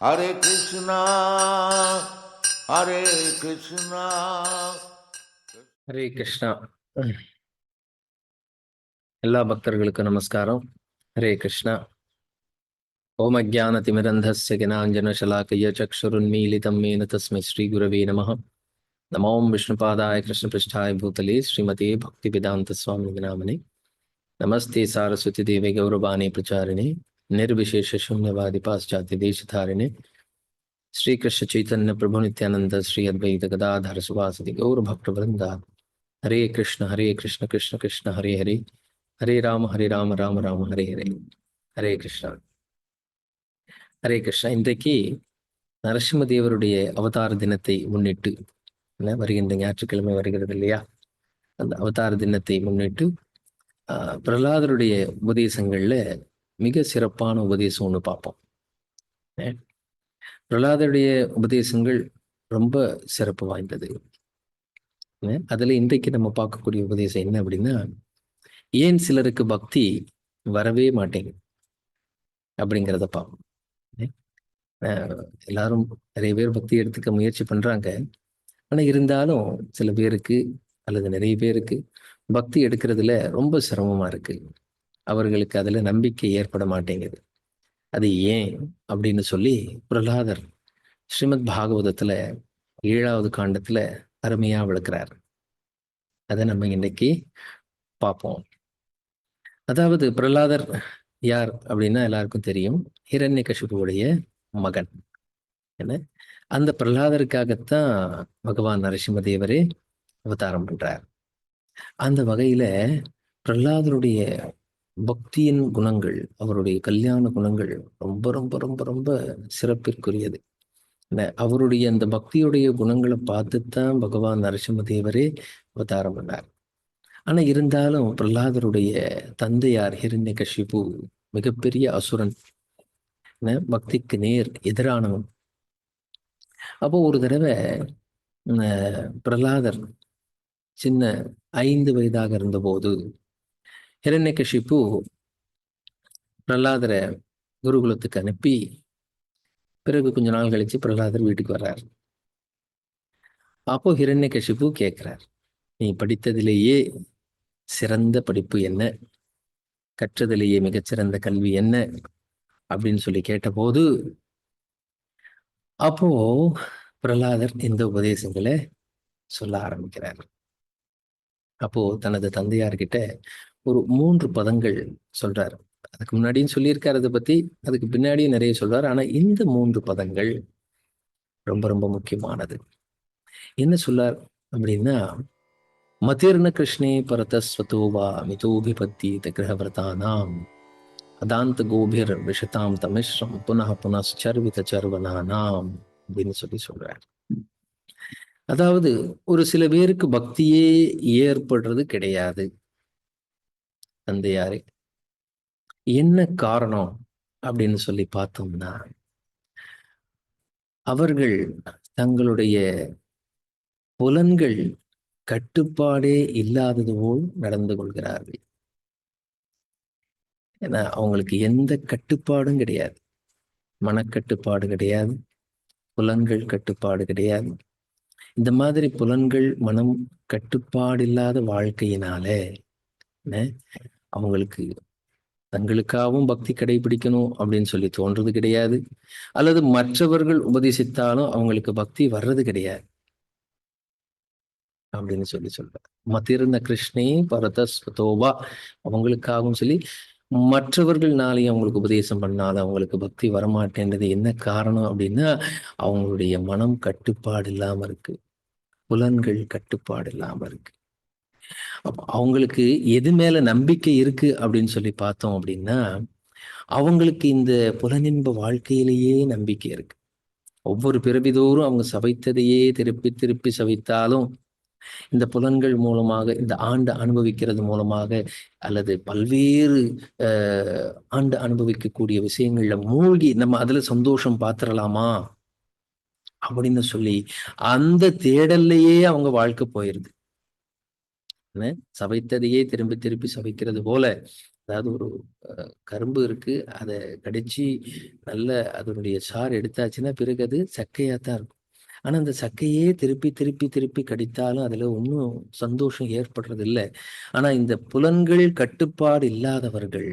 Hare Krishna, Hare Krishna. Hare Krishna எல்லா பக்தர்களுக்கும் நமஸ்காரம் ஹரே கிருஷ்ணா ஓம் அஜான திமிரந்தஸ்ய ஜனாஞ்சன சலாக்கய சக்ஷுருன்மீலிதம் மேன தஸ்மை ஸ்ரீ குரவே நமः நமோம் விஷ்ணுபாதாய கிருஷ்ணபிருஷ்டாய பூதலே ஸ்ரீமதே பக்தி வேதாந்த சுவாமி நாமனே நமஸ்தே சாரஸ்வதி தேவி கௌரவாணி பிரச்சாரிணே निर्विशेष शून्यवादी पाश्चात्य देशधारिणे श्री कृष्ण चैतन्य प्रभु नित्यानंद श्री अद्वैत गदाधर सुवासदि गौर भक्त वृंदा हरे कृष्ण हरे कृष्ण कृष्ण कृष्ण हरे हरे हरे राम हरे राम राम राम हरे हरे ஹரே கிருஷ்ணா ஹரே கிருஷ்ணா இன்றைக்கு நரசிம்மதேவருடைய அவதார தினத்தை முன்னிட்டு என்ன வருகின்ற ஞாயிற்றுக்கிழமை வருகிறது இல்லையா அந்த அவதார தினத்தை முன்னிட்டு ஆஹ், பிரகலாதருடைய உபதேசங்கள்ல மிக சிறப்பான உபதேசம் ஒன்று பார்ப்போம். ஏ, பிரகலாதருடைய உபதேசங்கள் ரொம்ப சிறப்பு வாய்ந்தது. அதில் அதுல இன்றைக்கு நம்ம பார்க்கக்கூடிய உபதேசம் என்ன அப்படின்னா ஏன் சிலருக்கு பக்தி வரவே மாட்டேங்குது? அப்படிங்கிறத பார்ப்போம். எல்லாரும் நிறைய பேர் பக்தி எடுத்துக்க முயற்சி பண்றாங்க. ஆனா இருந்தாலும் சில பேருக்கு அல்லது நிறைய பேருக்கு பக்தி எடுக்கிறதுல ரொம்ப சிரமமா இருக்கு. அவர்களுக்கு அதுல நம்பிக்கை ஏற்பட மாட்டேங்குது. அது ஏன்? அப்படின்னு சொல்லி பிரகலாதர் ஸ்ரீமத் பாகவதத்துல ஏழாவது காண்டத்துல அருமையா விளக்குறார். அதை நம்ம இன்னைக்கு பார்ப்போம். அதாவது பிரகலாதர் யார் அப்படின்னா எல்லாருக்கும் தெரியும். ஹிரண்ய கஷிபுடைய மகன். என்ன? அந்த பிரகலாதருக்காகத்தான் பகவான் நரசிம்மதேவரே அவதாரம் பண்றார். அந்த வகையில பிரகலாதருடைய பக்தியின் குணங்கள் அவருடைய கல்யாண குணங்கள் ரொம்ப ரொம்ப ரொம்ப ரொம்ப சிறப்பிற்குரியது. அவருடைய அந்த பக்தியுடைய குணங்களை பார்த்துத்தான் பகவான் நரசிம்மதேவரே அவதாரம் பண்ணார். ஆனா இருந்தாலும் பிரகலாதருடைய தந்தையார் ஹிரண்யகசிபு மிகப்பெரிய அசுரன். பக்திக்கு நேர் எதிரானவன். அப்போ ஒரு தடவை அஹ், பிரகலாதர் சின்ன ஐந்து வயதாக இருந்தபோது ஹிரண்யகசிப்பு பிரகலாதரை குருகுலத்துக்கு அனுப்பி பிறகு கொஞ்ச நாள் கழிச்சு பிரகலாதர் வீட்டுக்கு வர்றார். அப்போ ஹிரண்யகசிப்பு கேட்கிறார் நீ படித்ததிலேயே சிறந்த படிப்பு என்ன? கற்றதிலேயே மிகச்சிறந்த கல்வி என்ன? அப்படின்னு சொல்லி கேட்டபோது அப்போ பிரகலாதர் இந்த உபதேசங்களை சொல்ல ஆரம்பிக்கிறார். அப்போ தனது தந்தையார்கிட்ட ஒரு மூன்று பதங்கள் சொல்றாரு. அதுக்கு முன்னாடியும் சொல்லியிருக்காரு அதை பத்தி அதுக்கு பின்னாடியும் நிறைய சொல்றாரு. ஆனா இந்த மூன்று பதங்கள் ரொம்ப ரொம்ப முக்கியமானது. என்ன சொல்லார் அப்படின்னா மத்திர்ண கிருஷ்ணே பரதஸ்வதோவா மிதோபிபத்தி கிரகவரதானாம் அதாந்த கோபிர் விஷதாம் தமிஷ்ரம் புனக புனஸ் சர்வித சர்வனானாம் அப்படின்னு சொல்லி சொல்றார். அதாவது ஒரு சில பேருக்கு பக்தியே ஏற்படுறது கிடையாது. தந்தையாரே என்ன காரணம் அப்படின்னு சொல்லி பார்த்தோம்னா அவர்கள் தங்களுடைய புலன்கள் கட்டுப்பாடே இல்லாதது போல் நடந்து கொள்கிறார்கள். ஏன்னா அவங்களுக்கு எந்த கட்டுப்பாடும் கிடையாது. மனக்கட்டுப்பாடு கிடையாது. புலன்கள் கட்டுப்பாடு கிடையாது. இந்த மாதிரி புலன்கள் மனம் கட்டுப்பாடு இல்லாத வாழ்க்கையினால அவங்களுக்கு தங்களுக்காகவும் பக்தி கடைபிடிக்கணும் அப்படின்னு சொல்லி தோன்றது கிடையாது. அல்லது மற்றவர்கள் உபதேசித்தாலும் அவங்களுக்கு பக்தி வர்றது கிடையாது. அப்படின்னு சொல்லி சொல்றார். மத்திருந்த கிருஷ்ணே பரதஸ்வதோபா அவங்களுக்காகவும் சொல்லி மற்றவர்கள்னாலையும் அவங்களுக்கு உபதேசம் பண்ணாத அவங்களுக்கு பக்தி வரமாட்டேன்றது என்ன காரணம் அப்படின்னா அவங்களுடைய மனம் கட்டுப்பாடு இல்லாம இருக்கு. புலன்கள் கட்டுப்பாடு இல்லாம இருக்கு. அவங்களுக்கு எது மேல நம்பிக்கை இருக்கு அப்படின்னு சொல்லி பார்த்தோம் அப்படின்னா அவங்களுக்கு இந்த புலனின்ப வாழ்க்கையிலேயே நம்பிக்கை இருக்கு. ஒவ்வொரு பிறவிதோறும் அவங்க சவைத்ததையே திருப்பி திருப்பி சவித்தாலும் இந்த புலன்கள் மூலமாக இந்த ஆண்டு அனுபவிக்கிறது மூலமாக அல்லது பல்வேறு ஆண்டு அனுபவிக்கக்கூடிய விஷயங்கள்ல மூழ்கி நம்ம அதுல சந்தோஷம் பார்த்துடலாமா அப்படின்னு சொல்லி அந்த தேடல்லையே அவங்க வாழ்க்கை போயிருது. சவைத்ததையே திரும்பி திருப்பி சவைக்கிறது போல அதாவது ஒரு கரும்பு இருக்கு அதை கடிச்சு நல்ல அதனுடைய சாறு எடுத்தாச்சுன்னா பிறகு அது சக்கையா தான் இருக்கும். ஆனா அந்த சக்கையே திருப்பி திருப்பி திருப்பி கடித்தாலும் அதுல ஒன்றும் சந்தோஷம் ஏற்படுறது இல்லை ஆனா இந்த புலன்கள் கட்டுப்பாடு இல்லாதவர்கள்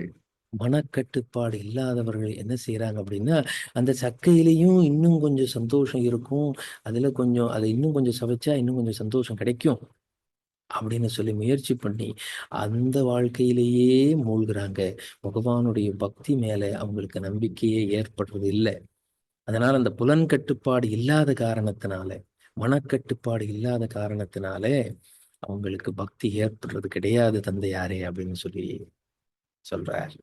மனக்கட்டுப்பாடு இல்லாதவர்கள் என்ன செய்யறாங்க அப்படின்னா அந்த சக்கையிலையும் இன்னும் கொஞ்சம் சந்தோஷம் இருக்கும் அதுல கொஞ்சம் அதை இன்னும் கொஞ்சம் சவைச்சா இன்னும் கொஞ்சம் சந்தோஷம் கிடைக்கும். அப்படின்னு சொல்லி முயற்சி பண்ணி அந்த வாழ்க்கையிலேயே மூழ்குறாங்க. பகவானுடைய பக்தி மேல அவங்களுக்கு நம்பிக்கையே ஏற்படுறது இல்லை. அதனால அந்த புலன் கட்டுப்பாடு இல்லாத காரணத்தினால மனக்கட்டுப்பாடு இல்லாத காரணத்தினால அவங்களுக்கு பக்தி ஏற்படுறது கிடையாது தந்தையாரே அப்படின்னு சொல்லி சொல்றார்.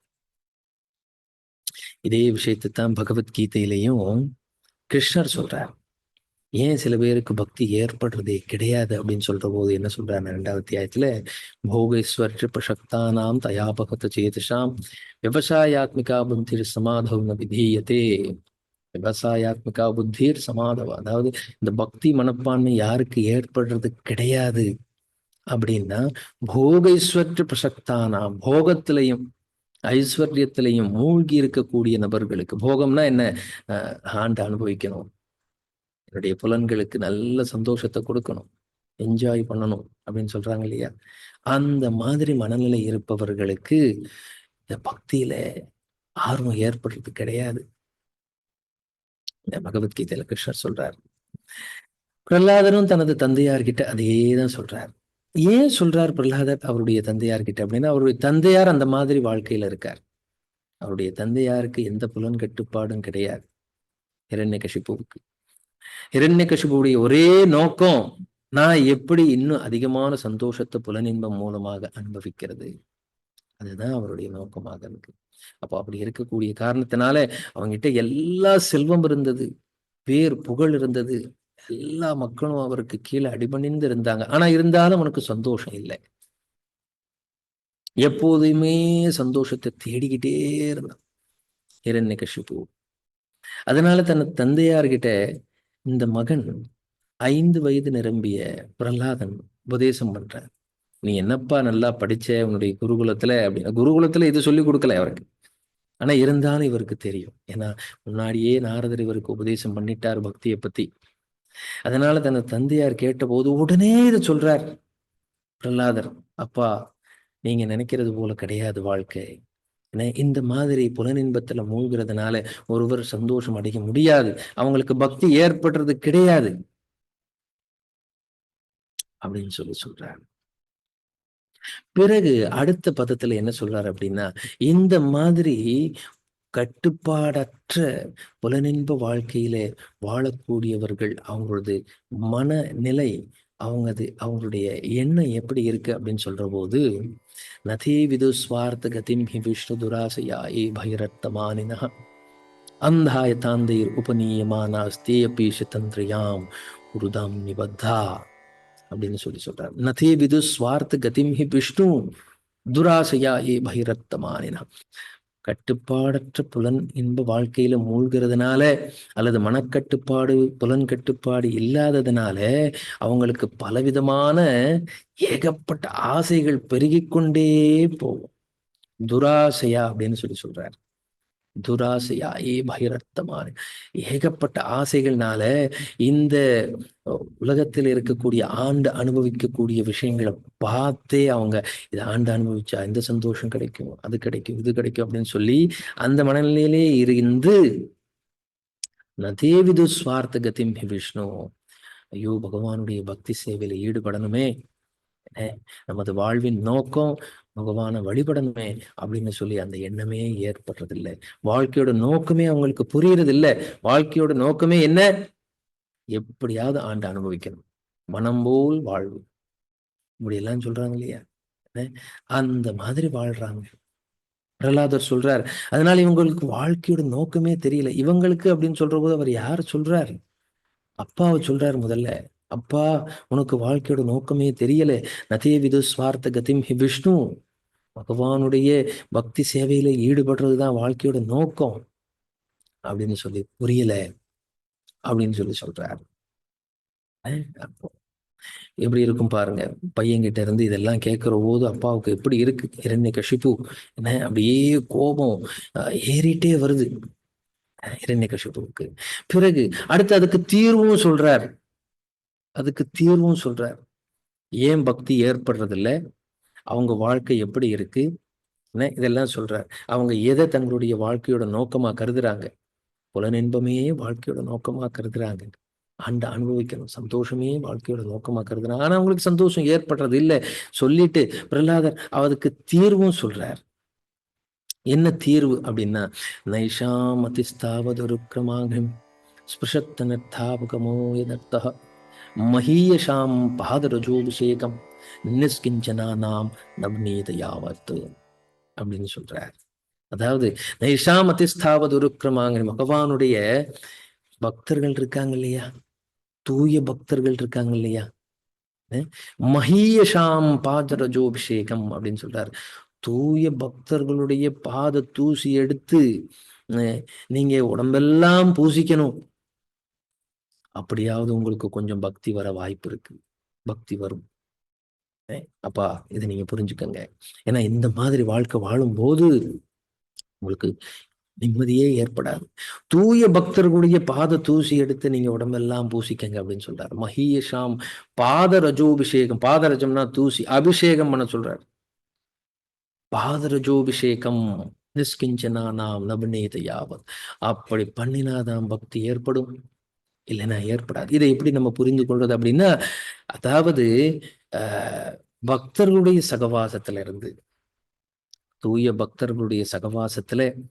இதே விஷயத்தை தான் பகவத்கீதையிலையும் கிருஷ்ணர் சொல்றார். ஏன் சில பேருக்கு பக்தி ஏற்படுறதே கிடையாது அப்படின்னு சொல்ற போது என்ன சொல்றாங்க ரெண்டாவது அத்தியாயத்துல? போகேஸ்வர பிரசக்தானாம் தயாபகத சேதசாம் விவசாயாத்மிகா புத்தி சமாதவம் விதீயத்தே விவசாயாத்மிகா புத்திர் சமாதவம் அதாவது இந்த பக்தி மனப்பான்மை யாருக்கு ஏற்படுறது கிடையாது அப்படின்னா போகைஸ்வர் பிரசக்தானாம் போகத்திலையும் ஐஸ்வர்யத்திலையும் மூழ்கி இருக்கக்கூடிய நபர்களுக்கு. போகம்னா என்ன? அஹ் ஆண்டு அனுபவிக்கணும். என்னுடைய புலன்களுக்கு நல்ல சந்தோஷத்தை கொடுக்கணும். என்ஜாய் பண்ணணும் அப்படின்னு சொல்றாங்க இல்லையா? அந்த மாதிரி மனநிலை இருப்பவர்களுக்கு இந்த பக்தியில ஆர்வம் ஏற்படுறது கிடையாது. இந்த பகவத்கீதையில கிருஷ்ணர் சொல்றார். பிரகலாதனும் தனது தந்தையார்கிட்ட அதே தான் சொல்றார். ஏன் சொல்றார் பிரகலாதர் அவருடைய தந்தையார்கிட்ட அப்படின்னா அவருடைய தந்தையார் அந்த மாதிரி வாழ்க்கையில இருக்கார். அவருடைய தந்தையாருக்கு எந்த புலன் கட்டுப்பாடும் கிடையாது. இரண்யகசிப்புவுக்கு இரண்யகசிப்புடைய ஒரே நோக்கம் நான் எப்படி இன்னும் அதிகமான சந்தோஷத்தை புலனின்பம் மூலமாக அனுபவிக்கிறது? அதுதான் அவருடைய நோக்கமாக இருக்கு. அப்போ அப்படி இருக்கக்கூடிய காரணத்தினால அவங்ககிட்ட எல்லா செல்வம் இருந்தது பேர் புகழ் இருந்தது எல்லா மக்களும் அவருக்கு கீழே அடிபணிந்து இருந்தாங்க. ஆனா இருந்தாலும் அவனுக்கு சந்தோஷம் இல்லை. எப்போதுமே சந்தோஷத்தை தேடிக்கிட்டே இருந்தான் இரண்ய கஷிப்பு அதனால தன் தந்தையார்கிட்ட இந்த மகன் ஐந்து வயது நிரம்பிய பிரகலாதன் உபதேசம் பண்றார். நீ என்னப்பா நல்லா படிச்ச உன்னுடைய குருகுலத்துல? அப்படின்னா. குருகுலத்துல இது சொல்லி கொடுக்கல அவருக்கு. ஆனா இருந்தாலும் இவருக்கு தெரியும். ஏன்னா முன்னாடியே நாரதர் இவருக்கு உபதேசம் பண்ணிட்டார் பக்தியை பத்தி. அதனால தன் தந்தையார் கேட்டபோது உடனே இதை சொல்றார் பிரகலாதர் அப்பா நீங்க நினைக்கிறது போல கிடையாது வாழ்க்கை. ஏன்னா இந்த மாதிரி புலனின்பத்துல மூழ்கிறதுனால ஒருவர் சந்தோஷம் அடைய முடியாது. அவங்களுக்கு பக்தி ஏற்படுறது கிடையாது. அப்படின்னு சொல்லி சொல்றாரு. பிறகு அடுத்த பதத்துல என்ன சொல்றாரு அப்படின்னா இந்த மாதிரி கட்டுப்பாடற்ற புலனின்ப வாழ்க்கையில வாழக்கூடியவர்கள் அவங்களது மனநிலை அவங்கது அவங்களுடைய எண்ணம் எப்படி இருக்கு அப்படின்னு சொல்ற போது நதே விது ஸ்வார்த்த கதிம் ஹி விஷ்ணு துராசையா ஏ பைரத்தமானின அந்தாய தாந்தைர் உபநீயமானாஸ்தே அப்பீஷ தந்திரியாம் உருதாம் நிபத்தா அப்படின்னு சொல்லி சொல்றார். நதே விது ஸ்வார்த்த கதிம் ஹி விஷ்ணு துராசையா ஏ பைரத்தமானினா கட்டுப்பாடற்ற புலன் இன்ப வாழ்க்கையில மூழ்கிறதுனால அல்லது மனக்கட்டுப்பாடு புலன் கட்டுப்பாடு இல்லாததுனால அவங்களுக்கு பலவிதமான ஏகப்பட்ட ஆசைகள் பெருகிக்கொண்டே போகும். துராசையா அப்படின்னு சொல்லி சொல்றாரு. துராசையா ஏ பகிரத்தமான ஏகப்பட்ட ஆசைகள்னால இந்த உலகத்தில் இருக்கக்கூடிய ஆண்டு அனுபவிக்கக்கூடிய விஷயங்களை பார்த்தே அவங்க இதை ஆண்டு அனுபவிச்சா இந்த சந்தோஷம் கிடைக்கும் அது கிடைக்கும் இது கிடைக்கும் அப்படின்னு சொல்லி அந்த மனநிலையிலே இருந்து நதேவிது சுவார்த்த கதிம் விஷ்ணு ஐயோ பகவானுடைய பக்தி சேவையில ஈடுபடணுமே. நமது வாழ்வின் நோக்கம் பகவானை வழிபடணுமே அப்படின்னு சொல்லி அந்த எண்ணமே ஏற்படுறதில்லை. வாழ்க்கையோட நோக்கமே அவங்களுக்கு புரியறது இல்லை வாழ்க்கையோட நோக்கமே என்ன? எப்படியாவது ஆண்டு அனுபவிக்கணும். மனம் போல் வாழ்வு. இப்படியெல்லாம் சொல்றாங்க இல்லையா? அந்த மாதிரி வாழ்றாங்க. பிரகலாதர் சொல்றார் அதனால இவங்களுக்கு வாழ்க்கையோட நோக்கமே தெரியல. இவங்களுக்கு அப்படின்னு சொல்ற போது அவர் யார் சொல்றாரு? அப்பாவை சொல்றாரு முதல்ல. அப்பா உனக்கு வாழ்க்கையோட நோக்கமே தெரியல. நதே விது ஸ்வார்த்த கதிம் ஹி விஷ்ணு. பகவானுடைய பக்தி சேவையில ஈடுபடுறதுதான் வாழ்க்கையோட நோக்கம். அப்படின்னு சொல்லி புரியல. அப்படின்னு சொல்லி சொல்றாரு. எப்படி இருக்கும் பாருங்க. பையன்கிட்ட இருந்து இதெல்லாம் கேட்கிற போது அப்பாவுக்கு எப்படி இருக்கு? இரண்ய கஷிப்பு என்ன? அப்படியே கோபம். ஏறிட்டே வருது. இரண்ய கஷிப்புக்கு பிறகு அடுத்து அதுக்கு தீர்வும் சொல்றாரு. அதுக்கு தீர்வும் சொல்றார். ஏன் பக்தி ஏற்படுறதில்ல? அவங்க வாழ்க்கை எப்படி இருக்கு? இதெல்லாம் சொல்றார். அவங்க எதை தங்களுடைய வாழ்க்கையோட நோக்கமா கருதுறாங்க? புலனின்பமே வாழ்க்கையோட நோக்கமா கருதுறாங்க. ஆண்ட அனுபவிக்கணும். சந்தோஷமே வாழ்க்கையோட நோக்கமா கருதுறாங்க. ஆனா அவங்களுக்கு சந்தோஷம் ஏற்படுறது இல்லை. சொல்லிட்டு பிரகலாதர் அதுக்கு தீர்வும் சொல்றார். என்ன தீர்வு அப்படின்னா நைஷாம் அதிஸ்தாவதுருக்கிரமாகம் ஸ்பிருஷத்தனர்த்தாபகமோ யதர்த்தா மகீயஷாம் பாதரஜோபிஷேகம் நிஸ்கிஞ்சனானாம் நவ்நீத யாவத்து அப்படின்னு சொல்றார். அதாவது நைஷாம் அதிஸ்தாவதுருக்கிரமாங்க பகவானுடைய பக்தர்கள் இருக்காங்க இல்லையா? தூய பக்தர்கள் இருக்காங்க இல்லையா? அஹ் மகீயஷாம் பாதரஜோபிஷேகம் அப்படின்னு சொல்றாரு. தூய பக்தர்களுடைய பாத தூசி எடுத்து அஹ் நீங்க உடம்பெல்லாம் பூசிக்கணும். அப்படியாவது உங்களுக்கு கொஞ்சம் பக்தி வர வாய்ப்பு இருக்கு. பக்தி வரும். அப்பா இதை நீங்க புரிஞ்சுக்கங்க. ஏன்னா இந்த மாதிரி வாழ்க்கை வாழும்போது உங்களுக்கு நிம்மதியே ஏற்படாது. தூய பக்தர்களுடைய பாத தூசி எடுத்து நீங்க உடம்பெல்லாம் பூசிக்கங்க அப்படின்னு சொல்றாரு. மஹீஷாம் பாத ரஜோபிஷேகம் பாதரஜம்னா தூசி. அபிஷேகம் பண்ண சொல்றாரு. பாதரஜோபிஷேகம். நிஸ்கிஞ்சனா நாம் நபநேத யாவத். அப்படி பண்ணினாதான் பக்தி ஏற்படும். இல்லைன்னா ஏற்படாது. இதை எப்படி நம்ம புரிந்து கொள்றது அப்படின்னா அதாவது ஆஹ் பக்தர்களுடைய சகவாசத்துல இருந்து தூய பக்தர்களுடைய சகவாசத்துல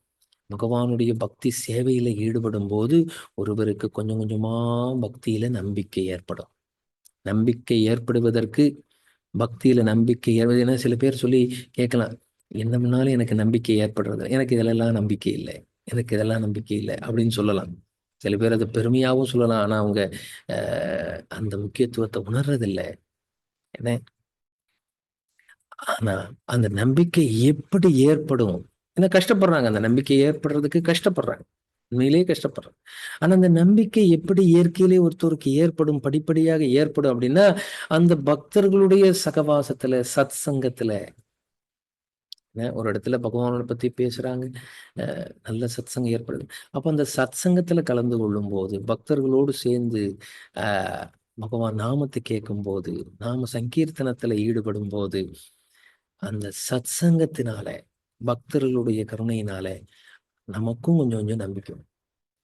பகவானுடைய பக்தி சேவையில ஈடுபடும் போது ஒருவருக்கு கொஞ்சம் கொஞ்சமா பக்தியில நம்பிக்கை ஏற்படும். நம்பிக்கை ஏற்படுவதற்கு பக்தியில நம்பிக்கை ஏற்படுதுன்னா சில பேர் சொல்லி கேட்கலாம் என்ன எனக்கு நம்பிக்கை ஏற்படுறது எனக்கு இதெல்லாம் நம்பிக்கை இல்லை. எனக்கு இதெல்லாம் நம்பிக்கை இல்லை. அப்படின்னு சொல்லலாம். சில பேர் அதை பெருமையாகவும் சொல்லலாம். ஆனா அவங்க ஆஹ் அந்த முக்கியத்துவத்தை உணர்றதில்லை. என்ன? ஆனா அந்த நம்பிக்கை எப்படி ஏற்படும்? ஏன்னா கஷ்டப்படுறாங்க. அந்த நம்பிக்கை ஏற்படுறதுக்கு கஷ்டப்படுறாங்க. உண்மையிலேயே கஷ்டப்படுறாங்க. ஆனா அந்த நம்பிக்கை எப்படி இயற்கையிலே ஒருத்தருக்கு ஏற்படும் படிப்படியாக ஏற்படும் அப்படின்னா அந்த பக்தர்களுடைய சகவாசத்துல சத் சங்கத்துல ஒரு இடத்துல பகவானோட பத்தி பேசுறாங்க. அஹ் நல்ல சத்சங்கம் ஏற்படுது. அப்ப அந்த சத்சங்கத்துல கலந்து கொள்ளும் போது பக்தர்களோடு சேர்ந்து ஆஹ் பகவான் நாமத்தை கேட்கும் போது நாம சங்கீர்த்தனத்துல ஈடுபடும் போது அந்த சத்சங்கத்தினால பக்தர்களுடைய கருணையினால நமக்கும் கொஞ்சம் கொஞ்சம் நம்பிக்கை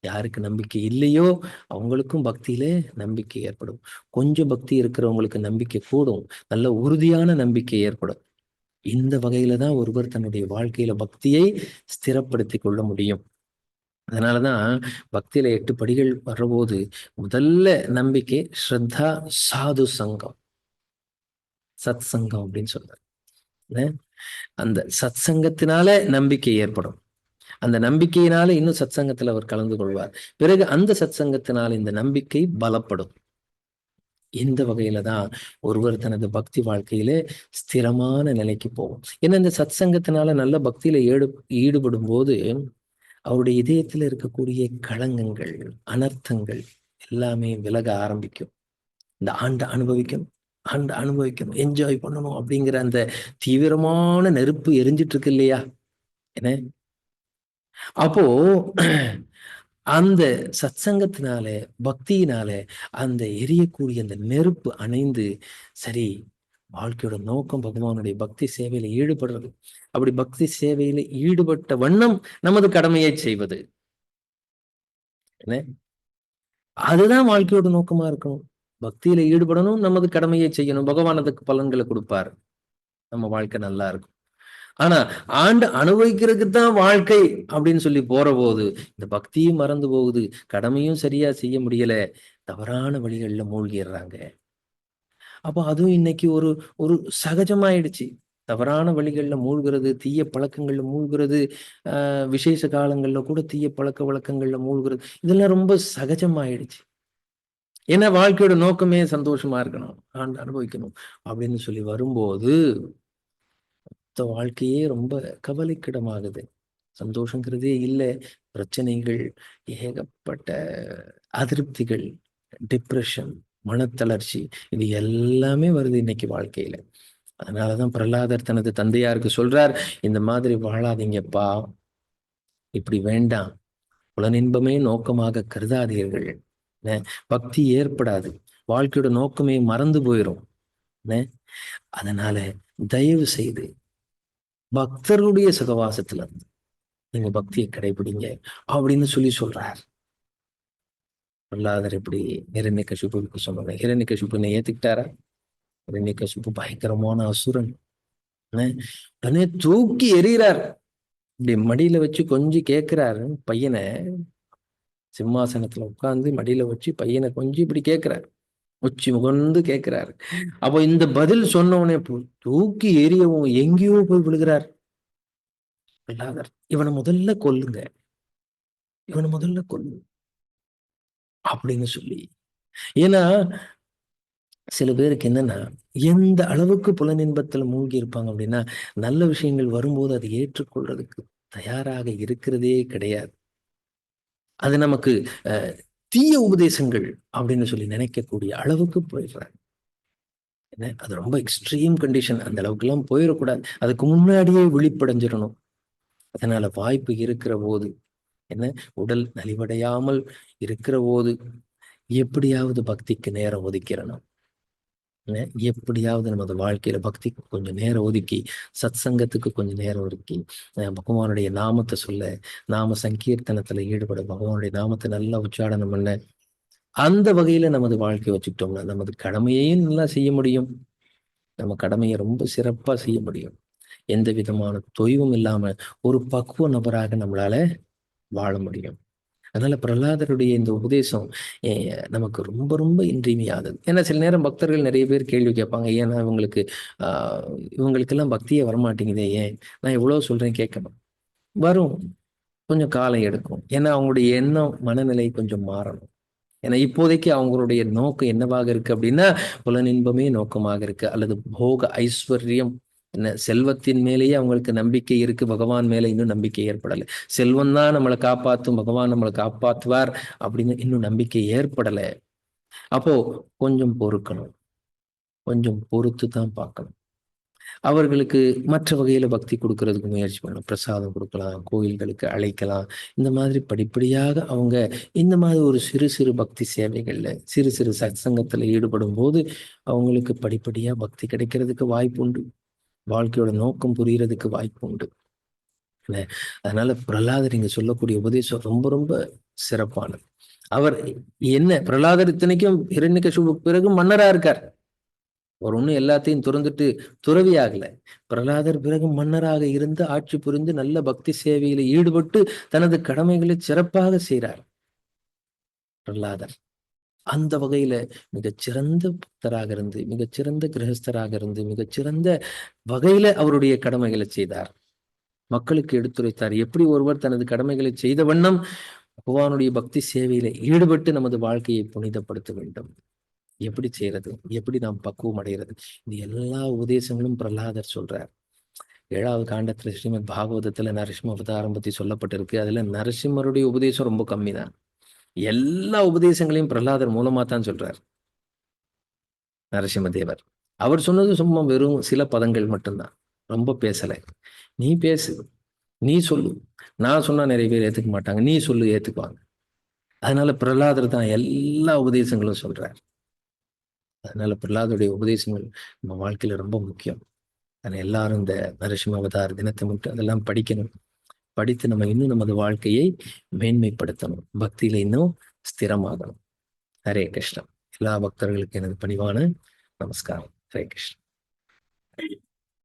யாருக்கு நம்பிக்கை இல்லையோ அவங்களுக்கும் பக்தியில நம்பிக்கை ஏற்படும். கொஞ்சம் பக்தி இருக்கிறவங்களுக்கு நம்பிக்கை கூடும். நல்ல உறுதியான நம்பிக்கை ஏற்படும். இந்த வகையில தான் ஒருவர் தன்னுடைய வாழ்க்கையில பக்தியை ஸ்திரப்படுத்திக் கொள்ள முடியும். அதனாலதான் பக்தியில எட்டு படிகள் வர்றபோது முதல்ல நம்பிக்கை ஸ்ரத்தா சாது சங்கம். சத் சங்கம் அப்படின்னு சொல்றாரு. அந்த சத் சங்கத்தினால நம்பிக்கை ஏற்படும். அந்த நம்பிக்கையினால இன்னும் சத் சங்கத்துல அவர் கலந்து கொள்வார். பிறகு அந்த சத் சங்கத்தினால இந்த நம்பிக்கை பலப்படும். இந்த வகையில தான் ஒருவர் தனது பக்தி வாழ்க்கையில ஸ்திரமான நிலைக்கு போகும். ஏன்னா இந்த சத் சங்கத்தினால நல்ல பக்தியில ஈடு ஈடுபடும் போது அவருடைய இதயத்துல இருக்கக்கூடிய களங்கங்கள் அனர்த்தங்கள் எல்லாமே விலக ஆரம்பிக்கும். இந்த ஆண்டை அனுபவிக்கணும் ஆண்டை அனுபவிக்கணும் என்ஜாய் பண்ணணும் அப்படிங்கிற அந்த தீவிரமான நெருப்பு எரிஞ்சிட்டு இருக்கு இல்லையா? என்ன? அப்போ அந்த சத்சங்கத்தினால பக்தியினால அந்த எரியக்கூடிய அந்த நெருப்பு அணைந்து சரி வாழ்க்கையோட நோக்கம் பகவானுடைய பக்தி சேவையில ஈடுபடுறது. அப்படி பக்தி சேவையில ஈடுபட்ட வண்ணம் நமது கடமையை செய்வது. என்ன? அதுதான் வாழ்க்கையோட நோக்கமா இருக்கணும். பக்தியில ஈடுபடணும் நமது கடமையை செய்யணும். பகவான் அதுக்கு பலன்களை கொடுப்பாரு. நம்ம வாழ்க்கை நல்லா இருக்கும். ஆனா ஆண்டு அனுபவிக்கிறதுக்கு தான் வாழ்க்கை அப்படின்னு சொல்லி போற போது இந்த பக்தியும் மறந்து போகுது கடமையும் சரியா செய்ய முடியல தவறான வழிகள்ல மூழ்கிடுறாங்க. அப்போ அதுவும் இன்னைக்கு ஒரு ஒரு சகஜமாயிடுச்சு. தவறான வழிகள்ல மூழ்கிறது தீய பழக்கங்கள்ல மூழ்கிறது ஆஹ் விசேஷ காலங்கள்ல கூட தீய பழக்க வழக்கங்கள்ல மூழ்கிறது இதெல்லாம் ரொம்ப சகஜமாயிடுச்சு. ஏன்னா வாழ்க்கையோட நோக்கமே சந்தோஷமா இருக்கணும் ஆண்டு அனுபவிக்கணும் அப்படின்னு சொல்லி வரும்போது மொத்த வாழ்க்கையே ரொம்ப கவலைக்கிடமாகுது. சந்தோஷங்கிறதே இல்லை. பிரச்சனைகள் ஏகப்பட்ட அதிருப்திகள் டிப்ரெஷன் மனத்தளர்ச்சி இது எல்லாமே வருது இன்னைக்கு வாழ்க்கையில. அதனாலதான் பிரகலாதர் தனது தந்தையாருக்கு சொல்றார் இந்த மாதிரி வாழாதீங்கப்பா. இப்படி வேண்டாம். புலனின்பமே நோக்கமாக கருதாதீர்கள். பக்தி ஏற்படாது. வாழ்க்கையோட நோக்கமே மறந்து போயிடும் அதனால தயவு செய்து பக்தருடைய சகவாசத்துல இருந்து. நீங்க பக்தியை கடைபிடிங்க அப்படின்னு சொல்லி சொல்றார். பிரகலாதர் எப்படி இரண்ய கசிப்புக்கு சொல்றாங்க இரண்ய கசிப்புனை ஏத்துக்கிட்டாரா? இரண்ய கசிப்பு பயங்கரமான அசுரன். உடனே தூக்கி எறிகிறார். இப்படி மடியில வச்சு கொஞ்சம் கேட்கிறாரு பையனை. சிம்மாசனத்துல உட்கார்ந்து மடியில வச்சு பையனை கொஞ்சம் இப்படி கேட்கிறார் உச்சி முகந்து கேட்கிறாரு. அப்போ இந்த பதில் சொன்னவனே தூக்கி எரியவும் எங்கேயோ போய் விழுகிறார். பிரகலாதர் இவனை முதல்ல கொல்லுங்க. இவனை முதல்ல கொல்லு. அப்படின்னு சொல்லி. ஏன்னா சில பேருக்கு என்னன்னா எந்த அளவுக்கு புலனின்பத்துல மூழ்கி இருப்பாங்க அப்படின்னா நல்ல விஷயங்கள் வரும்போது அதை ஏற்றுக்கொள்றதுக்கு தயாராக இருக்கிறதே கிடையாது. அது நமக்கு அஹ், தீய உபதேசங்கள் அப்படின்னு சொல்லி நினைக்கக்கூடிய அளவுக்கு போயிடுறாங்க என்ன? அது ரொம்ப எக்ஸ்ட்ரீம் கண்டிஷன் அந்த அளவுக்குலாம் போயிடக்கூடாது. அதுக்கு முன்னாடியே விழிப்படைஞ்சிடணும். அதனால வாய்ப்பு இருக்கிற போது என்ன? உடல் நலிவடையாமல் இருக்கிற போது எப்படியாவது பக்திக்கு நேரம் ஒதுக்கிறணும் எப்படியாவது நமது வாழ்க்கையில பக்திக்கு கொஞ்சம் நேரம் ஒதுக்கி சத் சங்கத்துக்கு கொஞ்சம் நேரம் ஒதுக்கி அஹ் பகவானுடைய நாமத்தை சொல்ல நாம சங்கீர்த்தனத்துல ஈடுபட பகவானுடைய நாமத்தை நல்லா உச்சாடனம் பண்ண அந்த வகையில நமது வாழ்க்கையை வச்சுக்கிட்டோம்னா நமது கடமையையும் நல்லா செய்ய முடியும். நம்ம கடமையை ரொம்ப சிறப்பா செய்ய முடியும். எந்த விதமான தொய்வும் இல்லாம ஒரு பக்குவ நபராக நம்மளால வாழ முடியும். அதனால பிரகலாதருடைய இந்த உபதேசம் நமக்கு ரொம்ப ரொம்ப இன்றியமையாதது. ஏன்னா சில நேரம் பக்தர்கள் நிறைய பேர் கேள்வி கேட்பாங்க ஏன்னா இவங்களுக்கு ஆஹ் இவங்களுக்கெல்லாம் பக்தியே வரமாட்டேங்குதே ஏன்? நான் எவ்வளவு சொல்றேன் கேட்கணும். வரும். கொஞ்சம் காலம் எடுக்கும். ஏன்னா அவங்களுடைய எண்ணம் மனநிலை கொஞ்சம் மாறணும். ஏன்னா இப்போதைக்கு அவங்களுடைய நோக்கம் என்னவாக இருக்கு அப்படின்னா புலனின்பமே நோக்கமாக இருக்கு அல்லது போக ஐஸ்வர்யம் செல்வத்தின் மேலேயே அவங்களுக்கு நம்பிக்கை இருக்கு. பகவான் மேல இன்னும் நம்பிக்கை ஏற்படலை. செல்வம் தான் நம்மளை காப்பாத்தும். பகவான் நம்மளை காப்பாத்துவார் அப்படின்னு இன்னும் நம்பிக்கை ஏற்படலை. அப்போ கொஞ்சம் பொறுக்கணும். கொஞ்சம் பொறுத்து தான் பார்க்கணும். அவர்களுக்கு மற்ற வகையில பக்தி கொடுக்கறதுக்கு முயற்சி பண்ணணும். பிரசாதம் கொடுக்கலாம் கோயில்களுக்கு அழைக்கலாம். இந்த மாதிரி படிப்படியாக அவங்க இந்த மாதிரி ஒரு சிறு சிறு பக்தி சேவைகள்ல சிறு சிறு சத்சங்கத்துல ஈடுபடும் போது அவங்களுக்கு படிப்படியா பக்தி கிடைக்கிறதுக்கு வாய்ப்பு உண்டு வாழ்க்கையோட நோக்கம் புரியறதுக்கு வாய்ப்பு உண்டு. அதனால பிரலாதர் இங்க சொல்லக்கூடிய உபதேசம் ரொம்ப ரொம்ப சிறப்பானது. அவர் என்ன? பிரலாதர் இத்தனைக்கும் இரண்யகசிபுக்கு பிறகு மன்னரா இருக்கார். அவர் ஒண்ணும் எல்லாத்தையும் துறந்துட்டு துறவி ஆகல. பிரலாதர் பிறகு மன்னராக இருந்து ஆட்சி புரிந்து நல்ல பக்தி சேவையில ஈடுபட்டு தனது கடமைகளை சிறப்பாக செய்கிறார் பிரலாதர் அந்த வகையில மிகச்சிறந்த பக்தராக இருந்து மிகச்சிறந்த கிரகஸ்தராக இருந்து மிகச்சிறந்த வகையில அவருடைய கடமைகளை செய்தார். மக்களுக்கு எடுத்துரைத்தார். எப்படி ஒருவர் தனது கடமைகளை செய்த வண்ணம் பகவானுடைய பக்தி சேவையில ஈடுபட்டு நமது வாழ்க்கையை புனிதப்படுத்த வேண்டும். எப்படி செய்யறது? எப்படி நாம் பக்குவம் அடைகிறது இது எல்லா உபதேசங்களும் பிரகலாதர் சொல்றார். ஏழாவது காண்டத்துல ஸ்ரீமத் பாகவதத்துல நரசிம்ம அவதாரம் பத்தி சொல்லப்பட்டிருக்கு. அதுல நரசிம்மருடைய உபதேசம் ரொம்ப கம்மி தான் எல்லா உபதேசங்களையும் பிரகலாதர் மூலமா தான் சொல்றார். நரசிம்மதேவர். அவர் சொன்னது சும்மா வெறும் சில பதங்கள் மட்டும்தான். ரொம்ப பேசலை. நீ பேசு. நீ சொல்லு. நான் சொன்னா நிறைய பேர் ஏத்துக்க மாட்டாங்க. நீ சொல்லு ஏத்துக்குவாங்க. அதனால பிரகலாதர் தான் எல்லா உபதேசங்களும் சொல்றார். அதனால பிரகலாதுடைய உபதேசங்கள் நம்ம வாழ்க்கையில ரொம்ப முக்கியம். அதனால் எல்லாரும் இந்த நரசிம்ம தினத்தை மட்டும் அதெல்லாம் படிக்கணும். படித்து நம்ம இன்னும் நமது வாழ்க்கையை மேன்மைப்படுத்தணும். பக்தியில இன்னும் ஸ்திரமாகணும். ஹரே கிருஷ்ணா. எல்லா பக்தர்களுக்கும் எனது பணிவான நமஸ்காரம். ஹரே கிருஷ்ணன்